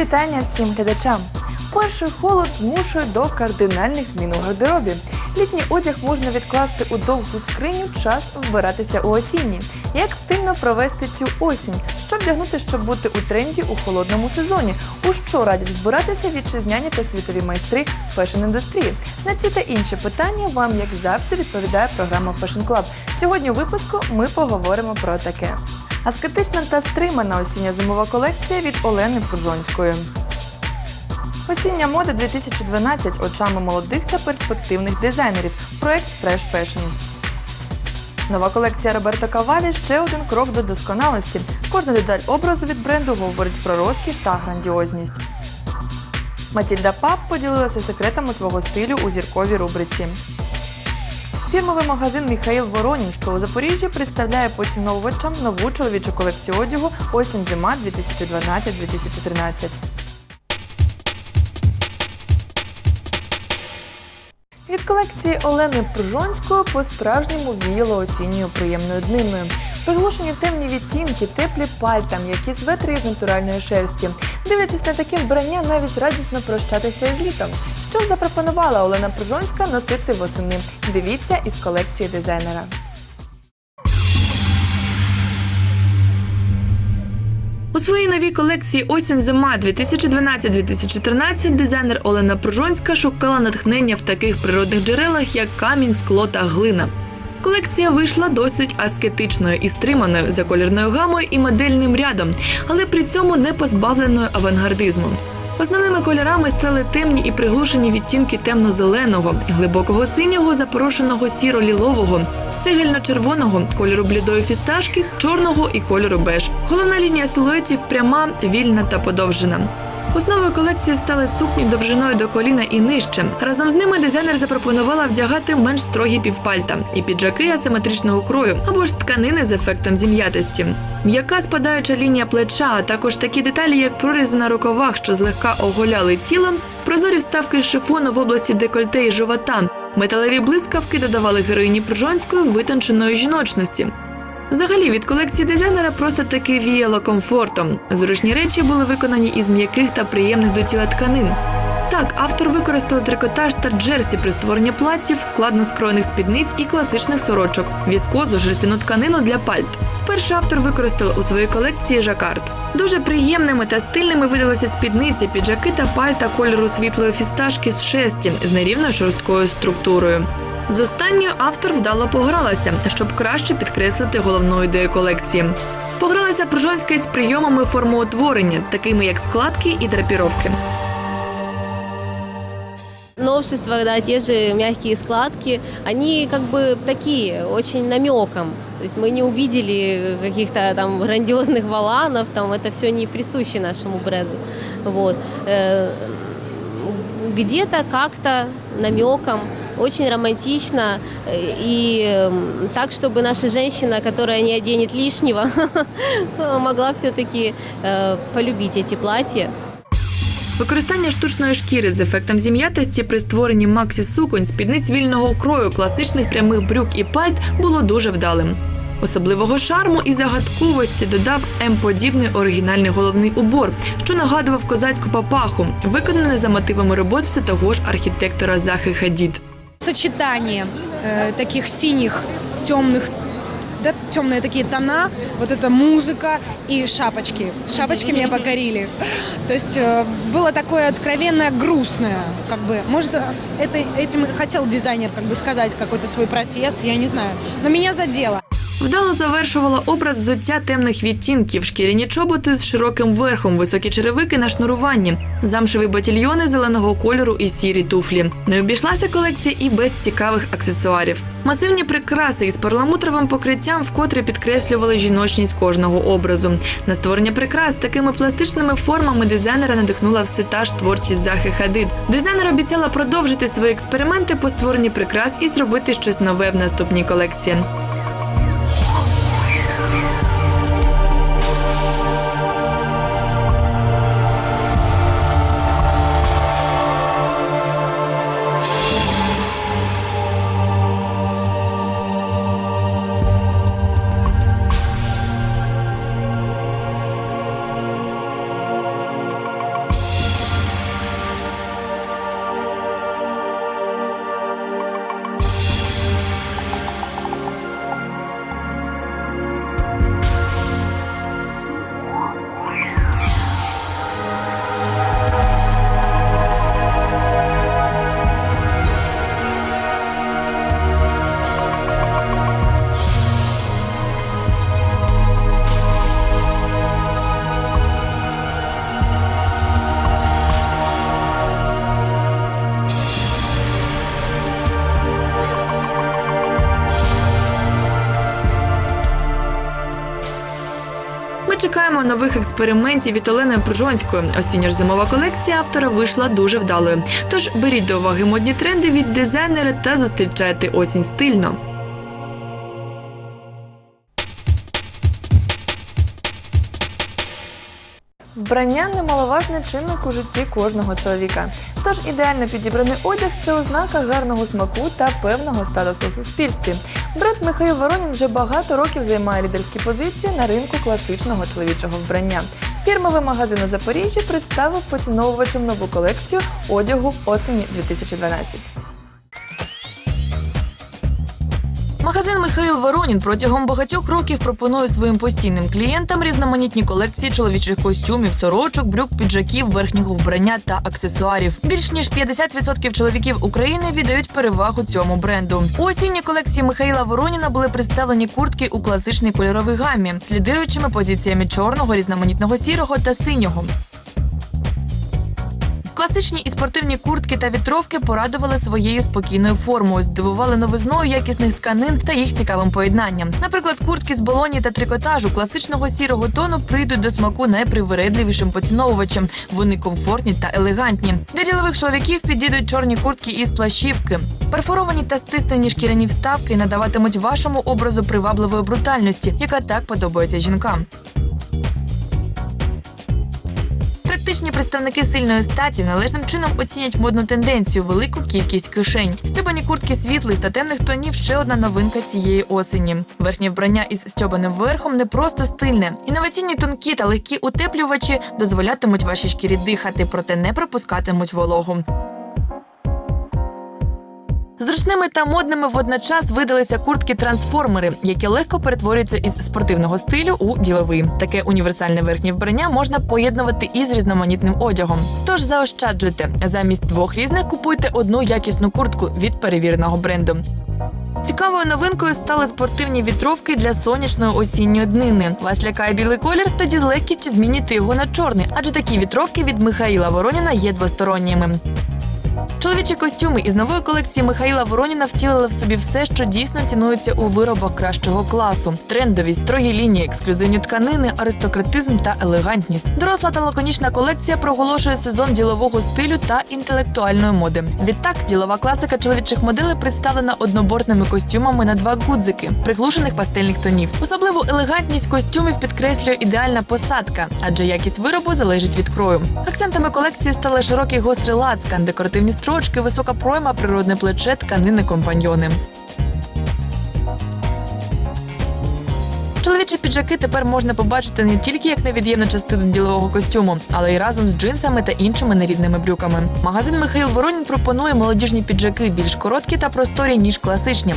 вітання всім глядачам. Перший холод змушує до кардинальних змін у гардеробі. Літній одяг можна відкласти у довгу скриню, час вбиратися у осінній. Як стильно провести цю осінь? Що вдягнути, щоб бути у тренді у холодному сезоні? У що радять збиратися вітчизняні та світові майстри фешн-індустрії? На ці та інші питання вам, як завжди, відповідає програма Fashion Club. Сьогодні у випуску ми поговоримо про таке. Аскетична та стримана осіння-зимова колекція від Олени Пужонської. Осіння мода 2012 очами молодих та перспективних дизайнерів. Проект Fresh Fashion. Нова колекція Роберто Кавалі ще один крок до досконалості. Кожна деталь образу від бренду говорить про розкіш та грандіозність. Матільда Пап поділилася секретами свого стилю у зірковій рубриці. Фірмовий магазин Міхаїл Воронін, у Запоріжжі, представляє поціновувачам нову чоловічу колекцію одягу осінь-зима 2012-2013. Колекції Олени Пружонської по-справжньому віяло осінньою приємною дниною. Приглушені темні відтінки, теплі пальта, м'які светри з натуральної шерсті. Дивлячись на таке вбрання, навіть радісно прощатися із літом. Що запропонувала Олена Пружонська носити восени? Дивіться із колекції дизайнера. У своїй новій колекції Осінь зима 2012-2013 дизайнер Олена Пружонська шукала натхнення в таких природних джерелах, як камінь, скло та глина. Колекція вийшла досить аскетичною і стриманою за колірною гамою і модельним рядом, але при цьому не позбавленою авангардизму. Основними кольорами стали темні і приглушені відтінки темно-зеленого, глибокого синього, запорошеного сіро-лілового, цегельно-червоного, кольору блідої фісташки, чорного і кольору беж. Головна лінія силуетів пряма, вільна та подовжена. Основою колекції стали сукні довжиною до коліна і нижче. Разом з ними дизайнер запропонувала вдягати менш строгі півпальта і піджаки асиметричного крою або ж тканини з ефектом зім'ятості. М'яка спадаюча лінія плеча, а також такі деталі, як прорізи на рукавах, що злегка оголяли тіло, прозорі вставки з шифону в області декольте і живота. Металеві блискавки додавали героїні Пружонської витонченої жіночності. Взагалі від колекції дизайнера просто таки віяло комфортом. Зручні речі були виконані із м'яких та приємних до тіла тканин. Так, автор використали трикотаж та джерсі при створенні платтів, складно скроєних спідниць і класичних сорочок, віскозу, жерстяну тканину для пальт. Вперше автор використала у своїй колекції жакард. Дуже приємними та стильними видалися спідниці, піджаки та пальта кольору світлої фісташки з шесті з нерівною шорсткою структурою. З останньою автор вдало погралася, щоб краще підкреслити головну ідею колекції. Погралася Пружонська із прийомами формоутворення, такими як складки і драпіровки. Новшества, да, те же мягкие складки, они как бы такие, очень намеком. То есть мы не увидели каких-то там грандиозных валанов, там это все не присуще нашему бренду. Вот. Э, Где-то как-то намеком, очень романтично э, и э, так, чтобы наша женщина, которая не оденет лишнего, могла все-таки полюбить эти платья. Використання штучної шкіри з ефектом зім'ятості при створенні максі суконь, спідниць вільного крою, класичних прямих брюк і пальт було дуже вдалим. Особливого шарму і загадковості додав М-подібний оригінальний головний убор, що нагадував козацьку папаху, виконаний за мотивами робот все того ж архітектора Захи Хадід. сочетание э, таких синих, темных, да, темные такие тона, вот эта музыка и шапочки. Шапочки меня покорили. То есть э, было такое откровенно грустное, как бы, может, это, этим и хотел дизайнер как бы сказать какой-то свой протест, я не знаю, но меня задело. Вдало завершувала образ взуття темних відтінків, шкіряні чоботи з широким верхом, високі черевики на шнуруванні, замшеві батільйони зеленого кольору і сірі туфлі. Не обійшлася колекція і без цікавих аксесуарів. Масивні прикраси із перламутровим покриттям вкотре підкреслювали жіночність кожного образу. На створення прикрас такими пластичними формами дизайнера надихнула все та ж творчість Захи Хадид. Дизайнер обіцяла продовжити свої експерименти по створенні прикрас і зробити щось нове в наступній колекції. Нових експериментів від Олени Пружонської. Осіння ж зимова колекція автора вийшла дуже вдалою. Тож беріть до уваги модні тренди від дизайнера та зустрічайте осінь стильно. Вбрання немаловажний чинник у житті кожного чоловіка. Тож ідеально підібраний одяг це ознака гарного смаку та певного статусу у суспільстві. Бренд Михайло Воронін вже багато років займає лідерські позиції на ринку класичного чоловічого вбрання. Фірмовий магазин у Запоріжжі представив поціновувачам нову колекцію одягу осені 2012. Магазин Михаїл Воронін протягом багатьох років пропонує своїм постійним клієнтам різноманітні колекції чоловічих костюмів, сорочок, брюк, піджаків, верхнього вбрання та аксесуарів. Більш ніж 50% чоловіків України віддають перевагу цьому бренду. У осінній колекції Михаїла Вороніна були представлені куртки у класичній кольоровій гамі з лідируючими позиціями чорного, різноманітного сірого та синього. Класичні і спортивні куртки та вітровки порадували своєю спокійною формою, здивували новизною якісних тканин та їх цікавим поєднанням. Наприклад, куртки з болоні та трикотажу класичного сірого тону прийдуть до смаку найпривередливішим поціновувачам. Вони комфортні та елегантні. Для ділових чоловіків підійдуть чорні куртки із плащівки. Перфоровані та стиснені шкіряні вставки надаватимуть вашому образу привабливої брутальності, яка так подобається жінкам. Практичні представники сильної статі належним чином оцінять модну тенденцію, велику кількість кишень. Стьобані куртки світлих та темних тонів ще одна новинка цієї осені. Верхнє вбрання із стьобаним верхом не просто стильне. Інноваційні тонкі та легкі утеплювачі дозволятимуть вашій шкірі дихати, проте не пропускатимуть вологу. Зручними та модними водночас видалися куртки-трансформери, які легко перетворюються із спортивного стилю у діловий. Таке універсальне верхнє вбрання можна поєднувати із різноманітним одягом. Тож заощаджуйте замість двох різних купуйте одну якісну куртку від перевіреного бренду. Цікавою новинкою стали спортивні вітровки для сонячної осінньої днини. Вас лякає білий колір? Тоді з легкістю змінюйте його на чорний, адже такі вітровки від Михаїла Вороніна є двосторонніми. Чоловічі костюми із нової колекції Михаїла Вороніна втілили в собі все, що дійсно цінується у виробах кращого класу: трендовість, строгі лінії, ексклюзивні тканини, аристократизм та елегантність. Доросла та лаконічна колекція проголошує сезон ділового стилю та інтелектуальної моди. Відтак, ділова класика чоловічих моделей представлена однобортними костюмами на два гудзики, приглушених пастельних тонів. Особливу елегантність костюмів підкреслює ідеальна посадка, адже якість виробу залежить від крою. Акцентами колекції стали широкий гострий лацкан, декоративні строчки, висока пройма, природне плече, тканини компаньйони. Чоловічі піджаки тепер можна побачити не тільки як невід'ємну частину ділового костюму, але й разом з джинсами та іншими нерідними брюками. Магазин Михаїл Воронін пропонує молодіжні піджаки більш короткі та просторі, ніж класичні.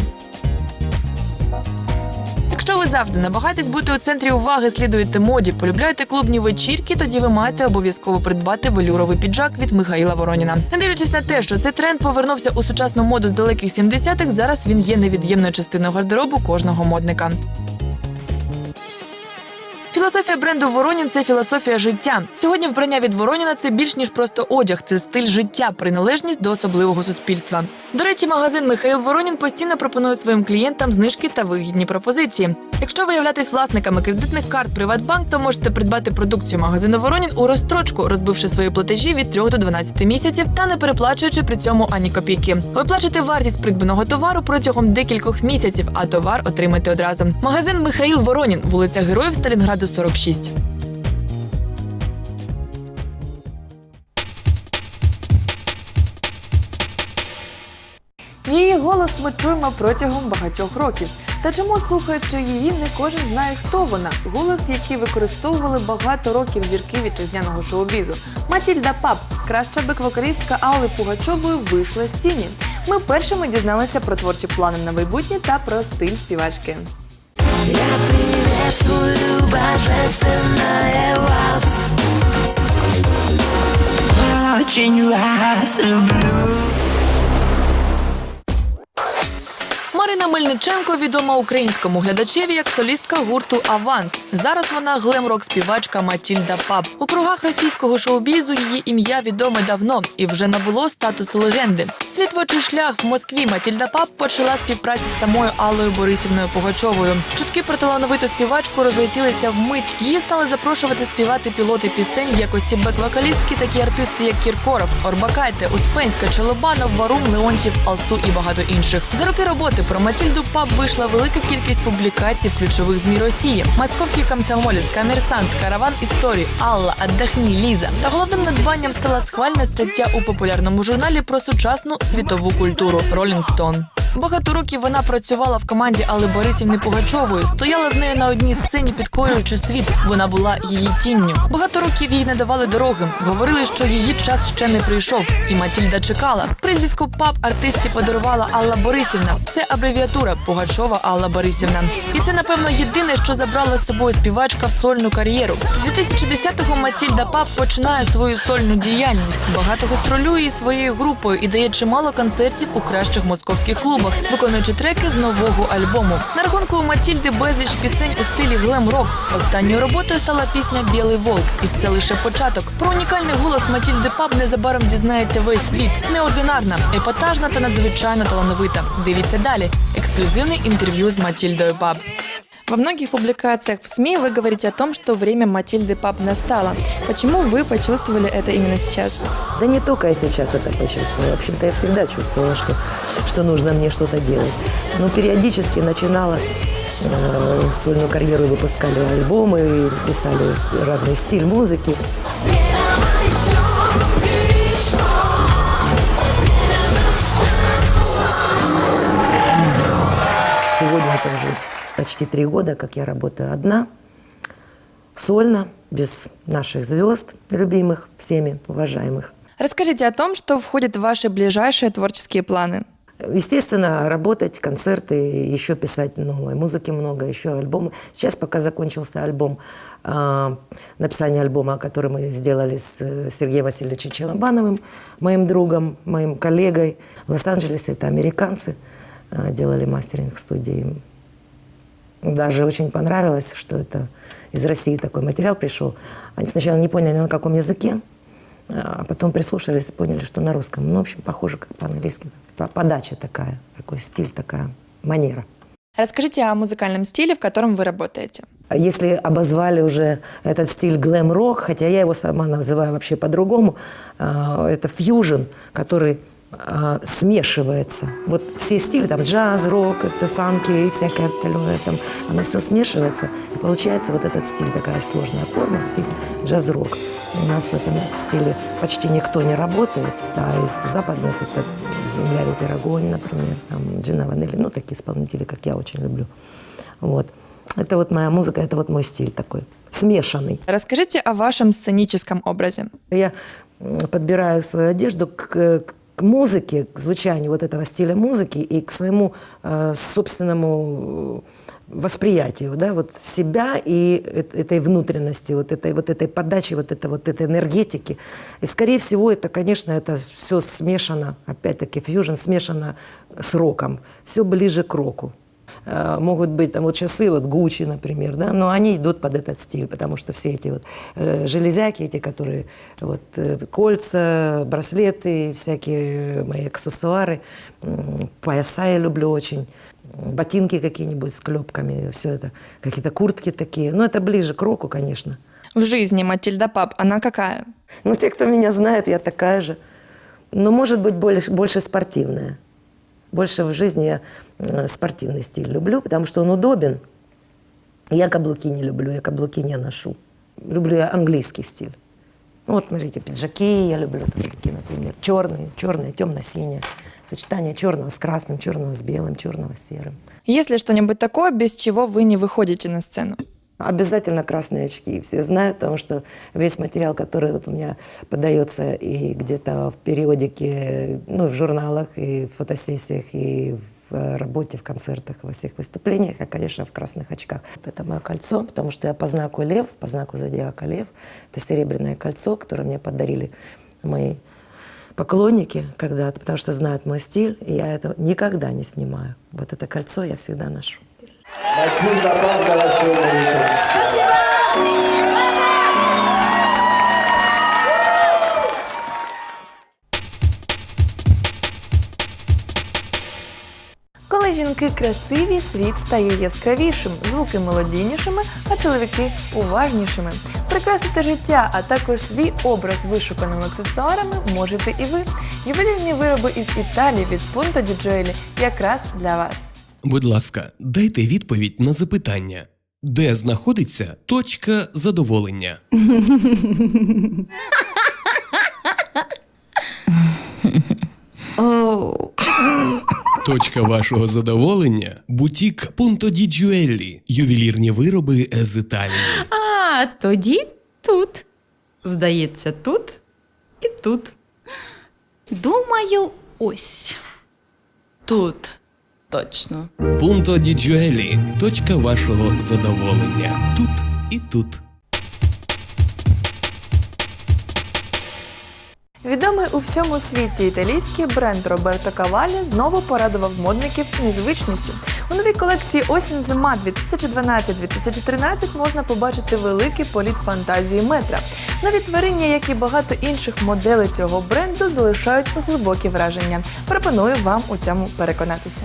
Якщо ви завжди намагаєтесь бути у центрі уваги, слідуєте моді, полюбляєте клубні вечірки, тоді ви маєте обов'язково придбати велюровий піджак від Михаїла Вороніна. Не дивлячись на те, що цей тренд повернувся у сучасну моду з далеких 70-х, зараз він є невід'ємною частиною гардеробу кожного модника. Філософія бренду Воронін це філософія життя. Сьогодні вбрання від Вороніна це більш ніж просто одяг, це стиль життя, приналежність до особливого суспільства. До речі, магазин Михаїл Воронін постійно пропонує своїм клієнтам знижки та вигідні пропозиції. Якщо ви являєтесь власниками кредитних карт Приватбанк, то можете придбати продукцію магазину Воронін у розстрочку, розбивши свої платежі від 3 до 12 місяців та не переплачуючи при цьому ані копійки. Ви плачете вартість придбаного товару протягом декількох місяців, а товар отримаєте одразу. Магазин Михаїл Воронін, вулиця Героїв Сталінграду 46. Її голос ми чуємо протягом багатьох років. Та чому слухаючи її, не кожен знає, хто вона. Голос, який використовували багато років зірки вітчизняного шоу-бізу. Матільда Пап, краща бек-вокалістка Алли Пугачової, вийшла з тіні. Ми першими дізналися про творчі плани на майбутнє та про стиль співачки. Приветствую божественное вас. Очень вас люблю Марина Мельниченко відома українському глядачеві як солістка гурту Аванс. Зараз вона глем-рок співачка Матільда Паб. У кругах російського шоу-бізу її ім'я відоме давно і вже набуло статус легенди. Свій творчий шлях в Москві Матільда Паб почала співпрацю з самою Аллою Борисівною Пугачовою. Чутки про талановиту співачку розлетілися вмить. Її стали запрошувати співати пілоти пісень в якості бек-вокалістки такі артисти, як Кіркоров, Орбакайте, Успенська, Чолобанов, Варум, Леонтів, Алсу і багато інших. За роки роботи про Матільду Паб вийшла велика кількість публікацій в ключових змі Росії: Московський комсомолець, Комерсант, Караван історії, Алла, Отдохні, Ліза. Та головним надбанням стала схвальна стаття у популярному журналі про сучасну світову культуру Ролінг Stone. Багато років вона працювала в команді Алли Борисівни Пугачової, стояла з нею на одній сцені, підкорюючи світ. Вона була її тінню. Багато років їй не давали дороги. Говорили, що її час ще не прийшов, і Матільда чекала. Прізвисько пап артистці подарувала Алла Борисівна. Це абревіатура Пугачова Алла Борисівна. І це, напевно, єдине, що забрала з собою співачка в сольну кар'єру. З 2010-го Матільда Пап починає свою сольну діяльність. Багато гастролює своєю групою і дає чимало концертів у кращих московських клубах, виконуючи треки з нового альбому. На рахунку у Матільди безліч пісень у стилі глем-рок. Останньою роботою стала пісня Білий Волк, і це лише початок. Про унікальний голос Матільди Паб незабаром дізнається весь світ. Неординарна, епатажна та надзвичайно талановита. Дивіться далі. Ексклюзивне інтерв'ю з Матільдою Пап. Во многих публикациях в СМИ вы говорите о том, что время Матильды Пап настало. Почему вы почувствовали это именно сейчас? Да не только я сейчас это почувствовала. В общем-то, я всегда чувствовала, что, что нужно мне что-то делать. Но периодически начинала э, сольную карьеру, выпускали альбомы, писали разный стиль музыки. Сегодня это уже почти три года, как я работаю одна, сольно, без наших звезд, любимых, всеми уважаемых. Расскажите о том, что входит в ваши ближайшие творческие планы. Естественно, работать, концерты, еще писать новой музыки много, еще альбомы. Сейчас пока закончился альбом, а, написание альбома, который мы сделали с э, Сергеем Васильевичем Челобановым, моим другом, моим коллегой в Лос-Анджелесе. Это американцы, а, делали мастеринг в студии. Даже очень понравилось, что это из России такой материал пришел. Они сначала не поняли, на каком языке, а потом прислушались и поняли, что на русском. Ну, в общем, похоже как по-английски. По- Подача такая, такой стиль, такая манера. Расскажите о музыкальном стиле, в котором вы работаете. Если обозвали уже этот стиль глэм-рок, хотя я его сама называю вообще по-другому, а, это фьюжн, который а, смешивается. Вот все стили, там джаз, рок, это фанки и всякое остальное, там, оно все смешивается, и получается вот этот стиль, такая сложная форма, стиль джаз-рок. У нас в этом стиле почти никто не работает, а из западных это «Земля, ветер, огонь», например, там, Джина Ванелли, ну, такие исполнители, как я очень люблю. Вот. Это вот моя музыка, это вот мой стиль такой, смешанный. Расскажите о вашем сценическом образе. Я подбираю свою одежду к, к музыке, к звучанию вот этого стиля музыки и к своему э, собственному э, восприятию, да, вот себя и эт- этой внутренности, вот этой, вот этой подачи, вот, это, вот этой энергетики. И, скорее всего, это, конечно, это все смешано, опять-таки, фьюжн смешано с роком, все ближе к року. Э, Могут быть там вот часы, вот Гуччи, например, да, но они идут под этот стиль, потому что все эти вот э, железяки, эти, которые вот э, кольца, браслеты, всякие мои аксессуары, пояса я люблю очень, ботинки какие-нибудь с клепками, все это, какие-то куртки такие, ну это ближе к року, конечно. В жизни Матильда Пап, она какая? Ну, те, кто меня знает, я такая же. Но, может быть, больше, больше спортивная. Больше в жизни я спортивный стиль люблю, потому что он удобен. Я каблуки не люблю, я каблуки не ношу. Люблю я английский стиль. Ну, вот, смотрите, пиджаки я люблю, там такие, например, черные, черные, темно-синие. Сочетание черного с красным, черного с белым, черного с серым. Есть ли что-нибудь такое, без чего вы не выходите на сцену? Обязательно красные очки. Все знают, потому что весь материал, который вот у меня подается и где-то в периодике, ну, в журналах, и в фотосессиях, и в э, работе, в концертах, во всех выступлениях, я, конечно, в красных очках. Вот Это мое кольцо, потому что я по знаку лев, по знаку зодиака лев. Это серебряное кольцо, которое мне подарили мои поклонники когда-то, потому что знают мой стиль, и я это никогда не снимаю. Вот это кольцо я всегда ношу. Матильда Коли жінки красиві, світ стає яскравішим, звуки мелодійнішими, а чоловіки уважнішими. Прикрасити життя, а також свій образ вишуканими аксесуарами можете і ви. Ювелірні вироби із Італії від Punto di Gioeli якраз для вас. Будь ласка, дайте відповідь на запитання, де знаходиться точка задоволення? Точка вашого задоволення бутік Punto di Gioeli. ювелірні вироби з Італії. А тоді тут. Здається, тут і тут. Думаю, ось. Тут. Точно. Punto di Gioeli. точка вашого задоволення. Тут і тут. Відомий у всьому світі італійський бренд Роберто Кавалі знову порадував модників незвичністю. У новій колекції осінь зима 2012-2013 можна побачити великий політ фантазії метра. Нові творіння, як і багато інших моделей цього бренду, залишають глибокі враження. Пропоную вам у цьому переконатися.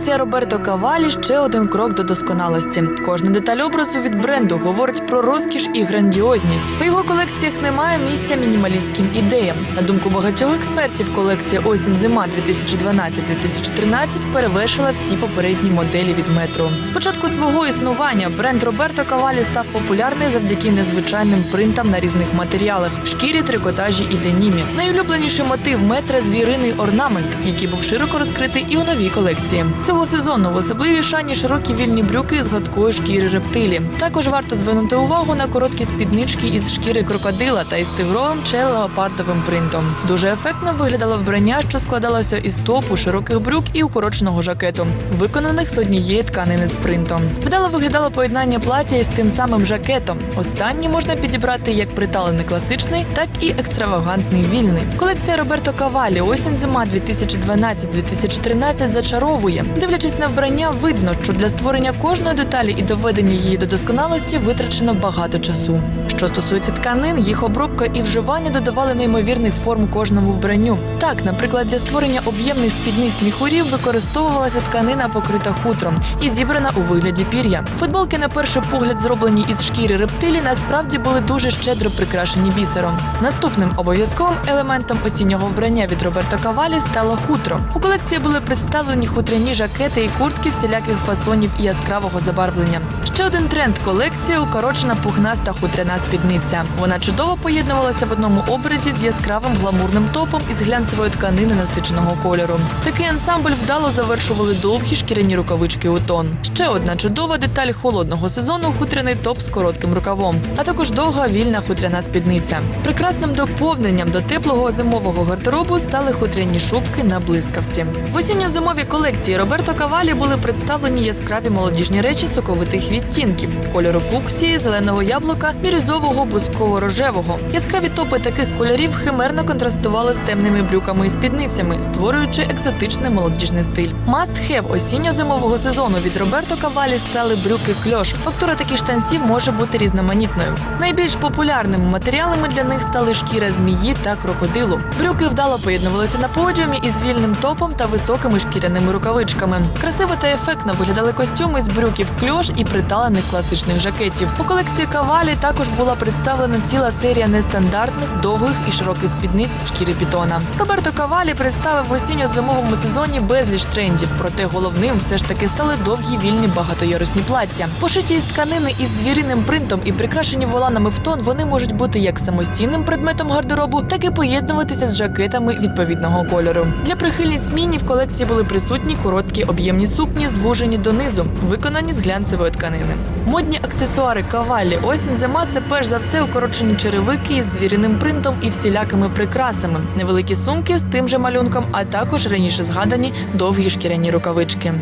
Колекція Роберто Кавалі ще один крок до досконалості. Кожна деталь образу від бренду говорить про розкіш і грандіозність. У його колекціях немає місця мінімалістським ідеям. На думку багатьох експертів, колекція осінь зима 2012-2013 перевершила всі попередні моделі від метро. З початку свого існування бренд Роберто Кавалі став популярний завдяки незвичайним принтам на різних матеріалах шкірі, трикотажі і денімі. Найулюбленіший мотив метра звіриний орнамент, який був широко розкритий і у новій колекції. Цього сезону в особливій шані широкі вільні брюки з гладкої шкіри рептилі. Також варто звернути увагу на короткі спіднички із шкіри крокодила та із тигровим чи леопардовим принтом. Дуже ефектно виглядало вбрання, що складалося із топу, широких брюк і укороченого жакету, виконаних з однієї тканини з принтом. Вдало виглядало поєднання плаття із тим самим жакетом. Останній можна підібрати як приталений класичний, так і екстравагантний вільний. Колекція Роберто Кавалі осінь зима 2012-2013 зачаровує. Дивлячись на вбрання, видно, що для створення кожної деталі і доведення її до досконалості витрачено багато часу. Що стосується тканин, їх обробка і вживання додавали неймовірних форм кожному вбранню. Так, наприклад, для створення об'ємних спідниць міхурів використовувалася тканина, покрита хутром і зібрана у вигляді пір'я. Футболки, на перший погляд, зроблені із шкіри рептилі, насправді були дуже щедро прикрашені бісером. Наступним обов'язковим елементом осіннього вбрання від Роберто Кавалі стало хутро. У колекції були представлені хутряні жакети і куртки всіляких фасонів і яскравого забарвлення. Ще один тренд колекції укорочена пухнаста хутряна спідниця. Вона чудово поєднувалася в одному образі з яскравим гламурним топом із глянцевої тканини насиченого кольору. Такий ансамбль вдало завершували довгі шкіряні рукавички у тон. Ще одна чудова деталь холодного сезону хутряний топ з коротким рукавом, а також довга вільна хутряна спідниця. Прекрасним доповненням до теплого зимового гардеробу стали хутряні шубки на блискавці. В осінньо-зимовій колекції Роберто Кавалі були представлені яскраві молодіжні речі соковитих відтінків кольору фуксії, зеленого яблука, бірюзового, бусково-рожевого. Яскраві топи таких кольорів химерно контрастували з темними брюками і спідницями, створюючи екзотичний молодіжний стиль. Must have осінньо-зимового сезону від Роберто Кавалі стали брюки кльош. Фактура таких штанців може бути різноманітною. Найбільш популярними матеріалами для них стали шкіра змії та крокодилу. Брюки вдало поєднувалися на подіумі із вільним топом та високими шкіряними рукавичками. Красиво та ефектно виглядали костюми з брюків кльош і приталених класичних жакетів. У колекції Кавалі також була представлена ціла серія нестандартних, довгих і широких спідниць з шкіри пітона. Роберто Кавалі представив в осінньо-зимовому сезоні безліч трендів, проте головним все ж таки стали довгі вільні багатоярусні плаття. Пошиті із тканини із звіриним принтом і прикрашені воланами в тон, вони можуть бути як самостійним предметом гардеробу, так і поєднуватися з жакетами відповідного кольору. Для прихильниць зміні в колекції були присутні короткі об'ємні сукні, звужені донизу, виконані з глянцевої тканини. Модні аксесуари кавалі, осінь, зима це перш за все укорочені черевики із звіряним принтом і всілякими прикрасами, невеликі сумки з тим же малюнком, а також раніше згадані довгі шкіряні рукавички.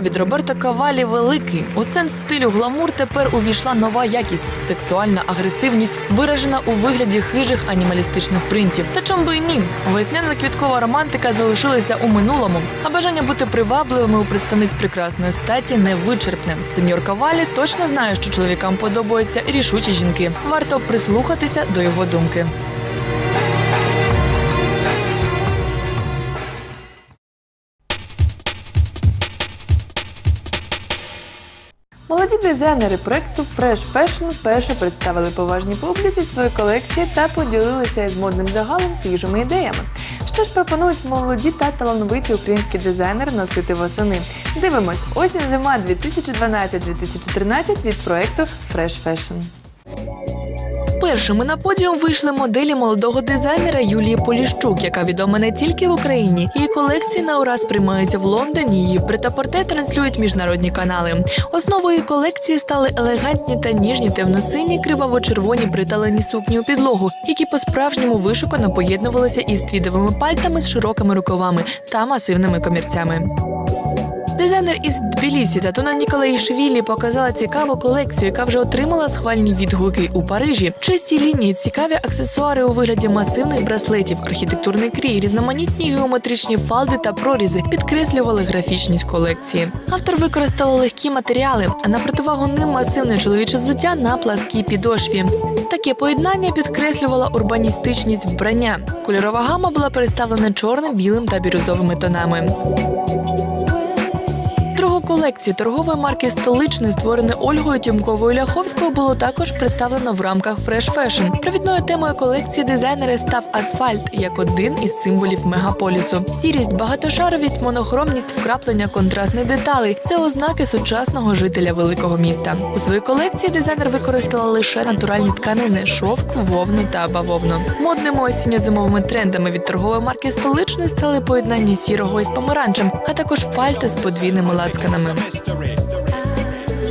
Від Роберто Кавалі великий. У сенс стилю гламур тепер увійшла нова якість сексуальна агресивність, виражена у вигляді хижих анімалістичних принтів. Та чом би і ні, весняна квіткова романтика залишилася у минулому, а бажання бути привабливими у представниць прекрасної статі не вичерпне. Сеньор Кавалі точно знає, що чоловікам подобаються рішучі жінки. Варто прислухатися до його думки. Молоді дизайнери проекту Fresh Fashion вперше представили поважній публіці свої колекції та поділилися із модним загалом свіжими ідеями. Що ж пропонують молоді та талановиті українські дизайнери носити восени? Дивимось осінь зима 2012-2013 від проекту Fresh Fashion. Першими на подіум вийшли моделі молодого дизайнера Юлії Поліщук, яка відома не тільки в Україні. Її колекції на ураз приймаються в Лондоні. Її претапорте транслюють міжнародні канали. Основою колекції стали елегантні та ніжні темно-сині, криваво-червоні приталені сукні у підлогу, які по-справжньому вишукано поєднувалися із твідовими пальтами з широкими рукавами та масивними комірцями. Дизайнер із Тбілісі Татуна Ніколаїшвілі показала цікаву колекцію, яка вже отримала схвальні відгуки у Парижі. Чисті лінії, цікаві аксесуари у вигляді масивних браслетів, архітектурний крій, різноманітні геометричні фалди та прорізи підкреслювали графічність колекції. Автор використала легкі матеріали, а на противагу ним масивне чоловіче взуття на пласкій підошві. Таке поєднання підкреслювало урбаністичність вбрання. Кольорова гама була представлена чорним, білим та бірюзовими тонами. Другу колекцію торгової марки Столичний, створеної Ольгою Тімковою Ляховською, було також представлено в рамках Fresh Fashion. Провідною темою колекції дизайнера став асфальт як один із символів мегаполісу. Сірість, багатошаровість, монохромність, вкраплення контрастних деталей це ознаки сучасного жителя великого міста. У своїй колекції дизайнер використала лише натуральні тканини шовк, вовну та бавовну. Модними осінньо-зимовими трендами від торгової марки Столичний стали поєднання сірого із помаранчем, а також пальта з подвійними лацканами.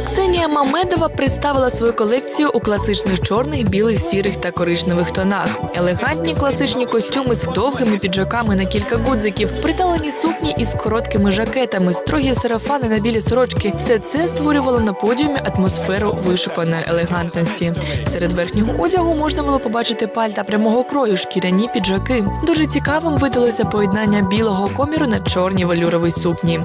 Ксенія Мамедова представила свою колекцію у класичних чорних, білих, сірих та коричневих тонах. Елегантні класичні костюми з довгими піджаками на кілька гудзиків, приталені сукні із короткими жакетами, строгі сарафани на білі сорочки. Все це створювало на подіумі атмосферу вишуканої елегантності. Серед верхнього одягу можна було побачити пальта прямого крою, шкіряні піджаки. Дуже цікавим видалося поєднання білого коміру на чорній велюровій сукні.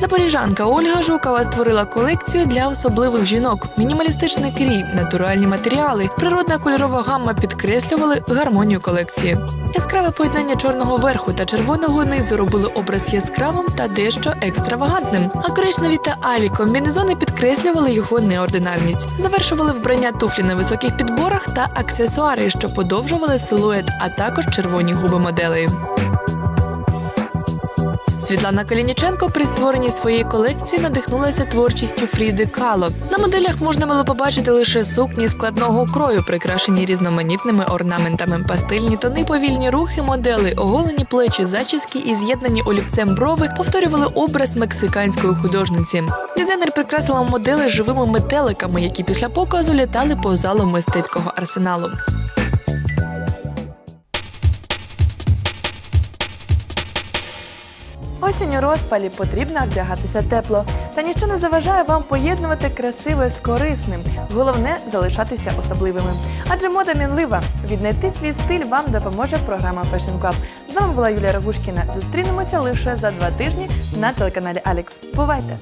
Запоріжанка Ольга Жукова створила колекцію для особливих жінок. Мінімалістичний крій, натуральні матеріали, природна кольорова гамма підкреслювали гармонію колекції. Яскраве поєднання чорного верху та червоного низу робили образ яскравим та дещо екстравагантним. А коричневі та алі комбінезони підкреслювали його неординарність. Завершували вбрання туфлі на високих підборах та аксесуари, що подовжували силует, а також червоні губи моделей. Світлана Калініченко при створенні своєї колекції надихнулася творчістю Фріди Кало. На моделях можна було побачити лише сукні складного крою, прикрашені різноманітними орнаментами, пастильні тони, повільні рухи модели, оголені плечі, зачіски і з'єднані олівцем брови повторювали образ мексиканської художниці. Дизайнер прикрасила модели живими метеликами, які після показу літали по залу мистецького арсеналу. Осінь у розпалі потрібно вдягатися тепло. Та ніщо не заважає вам поєднувати красиве з корисним. Головне залишатися особливими. Адже мода мінлива. Віднайти свій стиль вам допоможе програма Fashion Club. З вами була Юлія Рогушкіна. Зустрінемося лише за два тижні на телеканалі Алекс. Бувайте!